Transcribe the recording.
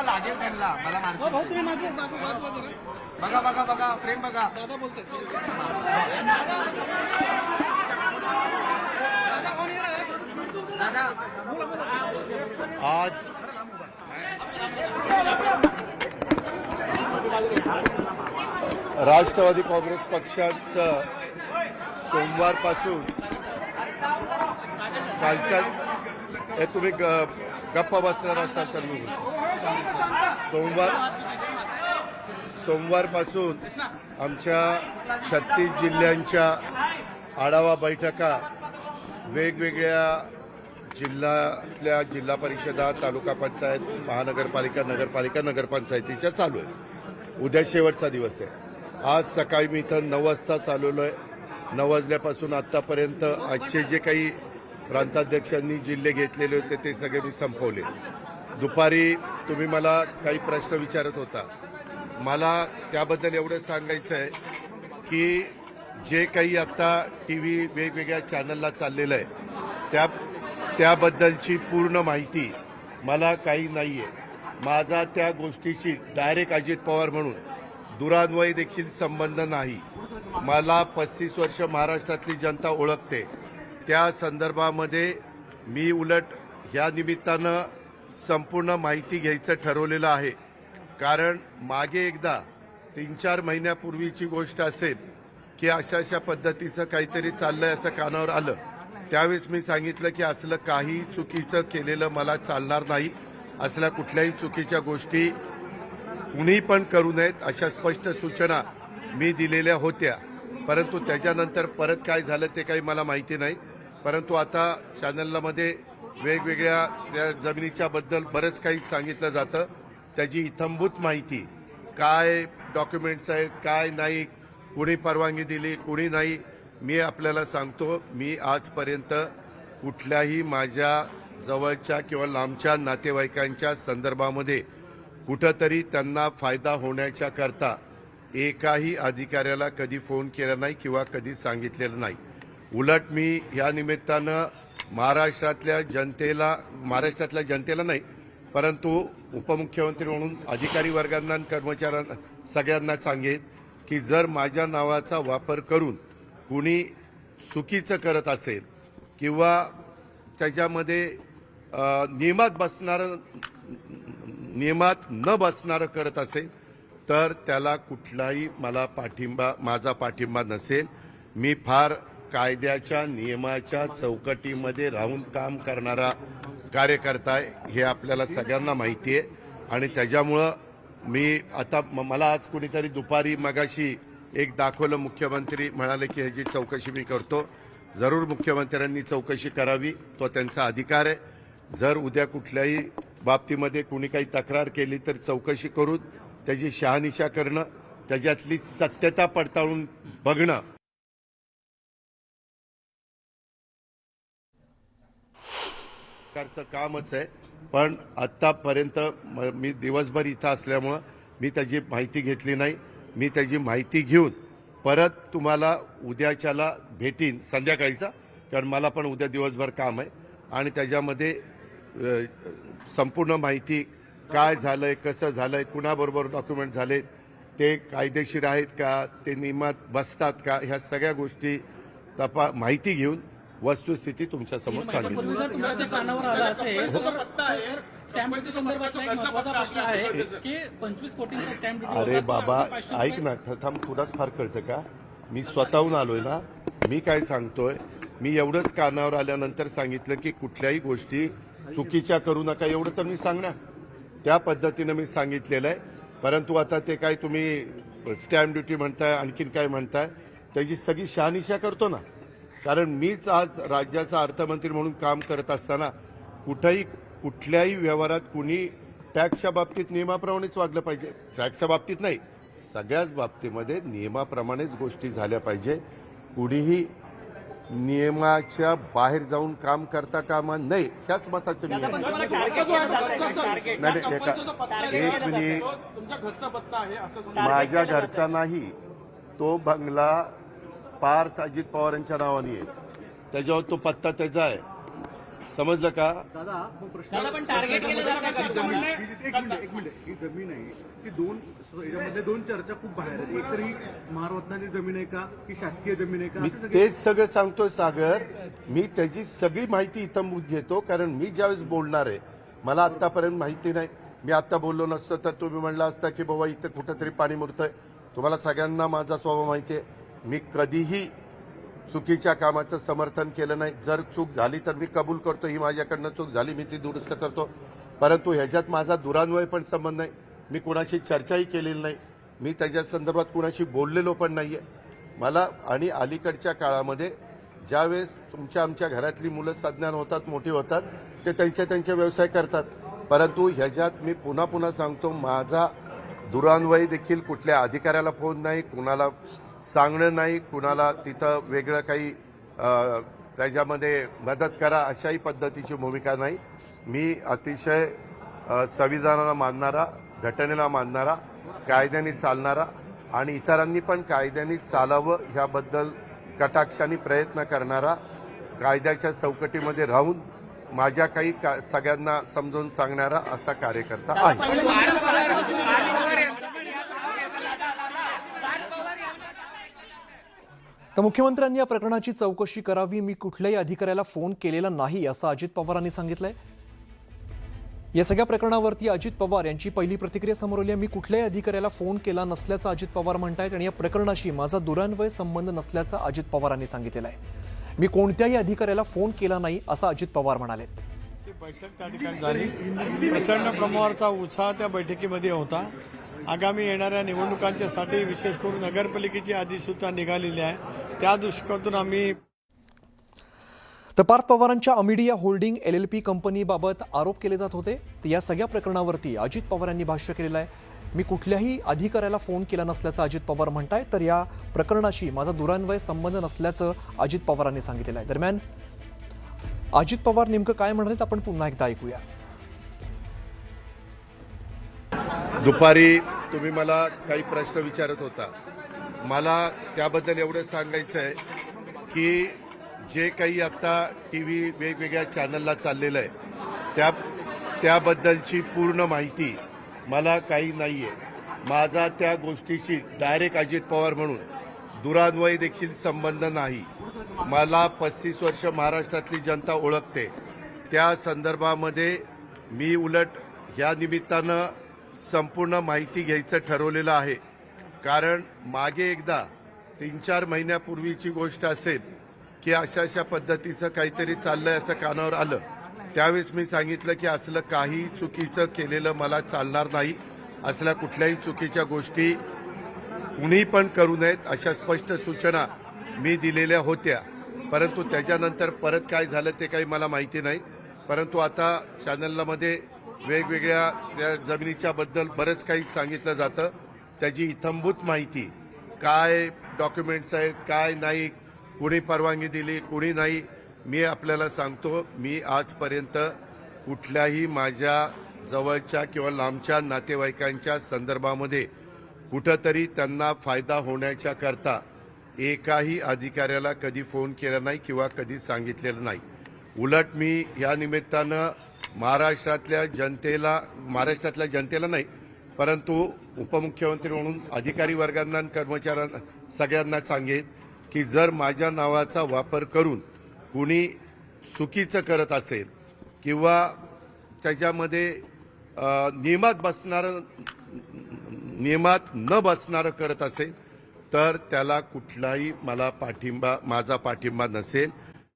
बघा लागेल त्यांना. मला मारतील. बघा. बघा बघा प्रेम बघा. दादा आज राष्ट्रवादी काँग्रेस पक्षाचं सोमवारपासून कालच्या हे तुम्ही ग- गप्पा बसणार असाल तर मी सोमवार सोमवारपासून आमच्या छत्तीस जिल्ह्यांच्या आढावा बैठका वेगवेगळ्या जिल्ह्यातल्या जिल्हा परिषदा तालुका पंचायत महानगरपालिका नगरपालिका नगरपंचायतीच्या चालू आहे उद्या शेवटचा दिवस आहे. आज सकाळी मी इथं नऊ वाजता चालवलो आहे नऊ वाजल्यापासून आत्तापर्यंत आजचे जे काही प्रांताध्यक्षांनी जिल्हे घेतलेले होते ते सगळे मी संपवले. दुपारी तुम्ही मला काही प्रश्न विचारत होता. मला त्याबद्दल एवढं सांगायचं आहे की जे काही आता टी व्ही वेगवेगळ्या चॅनलला चाललेलं आहे त्या त्याबद्दलची पूर्ण माहिती मला काही नाही आहे माझा त्या गोष्टीशी डायरेक्ट अजित पवार म्हणून दुरान्वय देखील संबंध नाही. मला पस्तीस वर्ष महाराष्ट्रातली जनता ओळखते. त्या संदर्भामध्ये मी उलट ह्या निमित्तानं संपूर्ण माहिती घ्यायचं ठरवलेलं आहे. कारण मागे एकदा तीन चार महिन्यापूर्वीची गोष्ट असेल की अशा अशा पद्धतीचं काहीतरी चाललंय असं कानावर आलं. त्यावेळेस मी सांगितलं की असलं काही चुकीचं केलेलं मला चालणार नाही. असल्या कुठल्याही चुकीच्या गोष्टी कुणी पण करू नयेत अशा स्पष्ट सूचना मी दिलेल्या होत्या. परंतु त्याच्यानंतर परत काय झालं ते काही मला माहिती नाही. परंतु आता चॅनलमध्ये वेगवेगळ्या त्या जमिनीच्या बद्दल बरंच काही सांगितलं जातं. त्याची इथंभूत माहिती. काय डॉक्युमेंट्स आहेत काय नाही कुणी परवानगी दिली कुणी नाही मी आपल्याला सांगतो मी आजपर्यंत कुठल्याही माझ्या जवळच्या किंवा लांबच्या नातेवाईकांच्या संदर्भामध्ये कुठंतरी त्यांना फायदा होण्याच्या करता एकाही अधिकाऱ्याला कधी फोन केला नाही किंवा कधी सांगितलेलं नाही. उलट मी या निमित्तानं महाराष्ट्रातल्या जनतेला महाराष्ट्रातल्या जनतेला नाही परंतु उपमुख्यमंत्री म्हणून अधिकारी वर्गांना आणि कर्मचाऱ्यांना सगळ्यांना सांगेन की जर माझ्या नावाचा वापर करून कुणी चुकीचं करत असेल किंवा त्याच्यामध्ये नियमात बसणारं नियमात न बसणारं करत असेल तर त्याला कुठलाही मला पाठिंबा माझा पाठिंबा नसेल. मी फार कायद्याच्या नियमाच्या चौकटीमध्ये राहून काम करणारा कार्यकर्ता आहे हे आपल्याला सगळ्यांना माहिती आहे. आणि त्याच्यामुळं मी आता म- मला आज कुणीतरी दुपारी मगाशी एक दाखवलं मुख्यमंत्री म्हणाले की ह्याची चौकशी मी करतो. जरूर मुख्यमंत्र्यांनी चौकशी करावी तो त्यांचा अधिकार आहे. जर उद्या कुठल्याही बाबतीमध्ये कुणी काही तक्रार केली तर चौकशी करून त्याची शहानिशा करणं त्याच्यातली सत्यता पडताळून बघणं सरकारचं कामच आहे. पण आत्तापर्यंत मी दिवसभर इथं असल्यामुळं मी त्याची माहिती घेतली नाही. मी त्याची माहिती घेऊन परत तुम्हाला उद्याच्याला भेटीन संध्याकाळीचा. कारण मला पण उद्या दिवसभर काम आहे. आणि त्याच्यामध्ये संपूर्ण माहिती काय झालंय कसं झालंय कुणाबरोबर डॉक्युमेंट झाले ते कायदेशीर आहेत का ते नियमात बसतात का ह्या सगळ्या गोष्टी तपा माहिती घेऊन वस्तुस्थिती तुमच्या स्टॅम्प ड्युटी अरे बाबा ऐक ना थांब तुलाच फार कळतं का? मी स्वतःहून आलोय ना मी काय सांगतोय? मी एवढंच कानावर आल्यानंतर सांगितलं की कुठल्याही गोष्टी चुकीच्या करू नका एवढं तर मी सांगणार. त्या पद्धतीनं मी सांगितलेलं आहे. परंतु आता ते काय तुम्ही स्टॅम्प ड्युटी म्हणताय आणखीन काय म्हणताय त्याची सगळी शहानिशा करतो ना. कारण मीच आज राज्याचा अर्थमंत्री म्हणून काम करत असताना कुठंही कुठल्याही व्यवहारात कुणी टॅक्सच्या बाबतीत नियमाप्रमाणेच वागलं पाहिजे. टॅक्सच्या बाबतीत नाही सगळ्याच बाबतीमध्ये नियमाप्रमाणेच गोष्टी झाल्या पाहिजे. कुणीही नियमाच्या बाहेर जाऊन काम करता कामा नये ह्याच मताचं मी नाही नाही, एका एक मिनिट. तुमच्या घरचा पत्ता आहे असं समजा माझ्या घरचा नाही तो बंगला पार्थ अजित पवारांच्या नावाने आहे. त्याच्यावर तो पत्ता त्याचा आहे. समजलं का? दादा पण टार्गेट केलं जात का? ही एक मिनिट एक मिनिट ही जमीन आहे. ती दोन याच्यामध्ये दोन चर्चा खूप बाहेर आहेत एक तरी महारत्नाची जमीन आहे का? की शासकीय जमीन आहे का? मी असं सगळे तेच सगळं सांगतोय सागर. मी त्याची सगळी माहिती इथंभूत घेतो कारण मी ज्यावेळेस बोलणार आहे मला आतापर्यंत माहिती नाही. मी आता बोललो नसतो तर तुम्ही म्हणला असता की बाबा इथं कुठंतरी पाणी मुरतंय. तुम्हाला सगळ्यांना माझा स्वभाव माहिती आहे. मी कधीही चुकीच्या कामाचं समर्थन केलं नाही. जर चूक झाली तर मी कबूल करतो. ही माझ्याकडनं चूक झाली मी ती दुरुस्त करतो. परंतु ह्याच्यात माझा दुरान्वय पण संबंध नाही. मी कुणाशी चर्चाही केलेली नाही. मी त्याच्या संदर्भात कुणाशी बोललेलो पण नाहीये. मला आणि अलीकडच्या काळामध्ये ज्यावेळेस तुमच्या आमच्या घरातली मुलं सज्ञान होतात मोठी होतात ते त्यांच्या त्यांचे व्यवसाय करतात. परंतु ह्याच्यात मी पुन्हा पुन्हा सांगतो माझा दुरान्वय देखील कुठल्या अधिकाऱ्याला फोन नाही कुणाला सांगणं नाही कुणाला तिथं वेगळं काही त्याच्यामध्ये मदत करा अशाही पद्धतीची भूमिका नाही. मी अतिशय संविधानाला मानणारा घटनेला मानणारा कायद्याने चालणारा आणि इतरांनी पण कायद्याने चालावं ह्याबद्दल कटाक्षाने प्रयत्न करणारा कायद्याच्या चौकटीमध्ये राहून माझ्या काही का सगळ्यांना समजून सांगणारा असा कार्यकर्ता आहे. तर मुख्यमंत्र्यांनी या प्रकरणाची चौकशी करावी. मी कुठल्याही अधिकाऱ्याला फोन केलेला नाही असं अजित पवारांनी सांगितलंय. या सगळ्या प्रकरणावरती अजित पवार यांची पहिली प्रतिक्रिया समोर आली आहे. मी कुठल्याही अधिकाऱ्याला फोन केला नसल्याचं अजित पवार म्हणतायत आणि या प्रकरणाशी माझा दुरान्वय संबंध नसल्याचं अजित पवारांनी सांगितलेलं आहे. मी कोणत्याही अधिकाऱ्याला फोन केला नाही असं अजित पवार म्हणालेत. बैठक त्या ठिकाणी झाली. प्रचंड प्रमाणावरचा उत्साह त्या बैठकीमध्ये होता. आगामी येणाऱ्या निवडणुकांच्यासाठी विशेष करून नगरपालिकेची अधिसूचना निघालेली आहे. त्या दृष्टिकोनातून आम्ही तर पार्थ पवारांच्या Amadea holding L L P कंपनीबाबत आरोप केले जात होते. तर या सगळ्या प्रकरणावरती अजित पवार यांनी भाष्य केलेलं आहे. मी कुठल्याही अधिकाऱ्याला फोन केला नसल्याचं अजित पवार म्हणताय तर या प्रकरणाशी माझा दुरान्वय संबंध नसल्याचं अजित पवारांनी सांगितलेलं आहे. दरम्यान अजित पवार नेमकं काय म्हणाले आपण पुन्हा एकदा ऐकूया. दुपारी तुम्ही मला काही प्रश्न विचारत होता. मला त्याबद्दल एवढं सांगायचं आहे की जे काही आता टी व्ही वेगवेगळ्या चॅनलला चाललेलं आहे त्या त्याबद्दलची पूर्ण माहिती मला काही नाही आहे माझा त्या गोष्टीशी डायरेक्ट अजित पवार म्हणून दुरान्वय देखील संबंध नाही. मला पस्तीस वर्ष महाराष्ट्रातली जनता ओळखते. त्या संदर्भामध्ये मी उलट ह्या निमित्तानं संपूर्ण माहिती घ्यायचं ठरवलेलं आहे. कारण मागे एकदा तीन चार महिन्यापूर्वीची गोष्ट असेल की अशा अशा पद्धतीचं काहीतरी चाललंय असं कानावर आलं. त्यावेळेस मी सांगितलं की असलं काही चुकीचं केलेलं मला चालणार नाही. असल्या कुठल्याही चुकीच्या गोष्टी कुणी पण करू नयेत अशा स्पष्ट सूचना मी दिलेल्या होत्या. परंतु त्याच्यानंतर परत काय झालं ते काही मला माहिती नाही. परंतु आता चॅनलमध्ये वेगवेगळ्या त्या जमिनीच्या बद्दल बरंच काही सांगितलं जातं. त्याची इथंभूत माहिती काय डॉक्युमेंट्स आहेत काय नाही कुणी परवानगी दिली कुणी नाही मी आपल्याला सांगतो मी आजपर्यंत कुठल्याही माझ्या जवळच्या किंवा लांबच्या नातेवाईकांच्या संदर्भामध्ये कुठंतरी त्यांना फायदा होण्याच्या करता एकाही अधिकाऱ्याला कधी फोन केला नाही किंवा कधी सांगितलेलं नाही. उलट मी या निमित्तानं महाराष्ट्रातल्या जनतेला महाराष्ट्रातल्या जनतेला नाही परंतु उपमुख्यमंत्री म्हणून अधिकारी वर्गांना आणि कर्मचाऱ्यांना सगळ्यांना सांगेन की जर माझ्या नावाचा वापर करून कुणी चुकीचं करत असेल किंवा त्याच्यामध्ये नियमात बसणारं नियमात न बसणारं करत असेल तर त्याला कुठलाही मला पाठिंबा माझा पाठिंबा नसेल.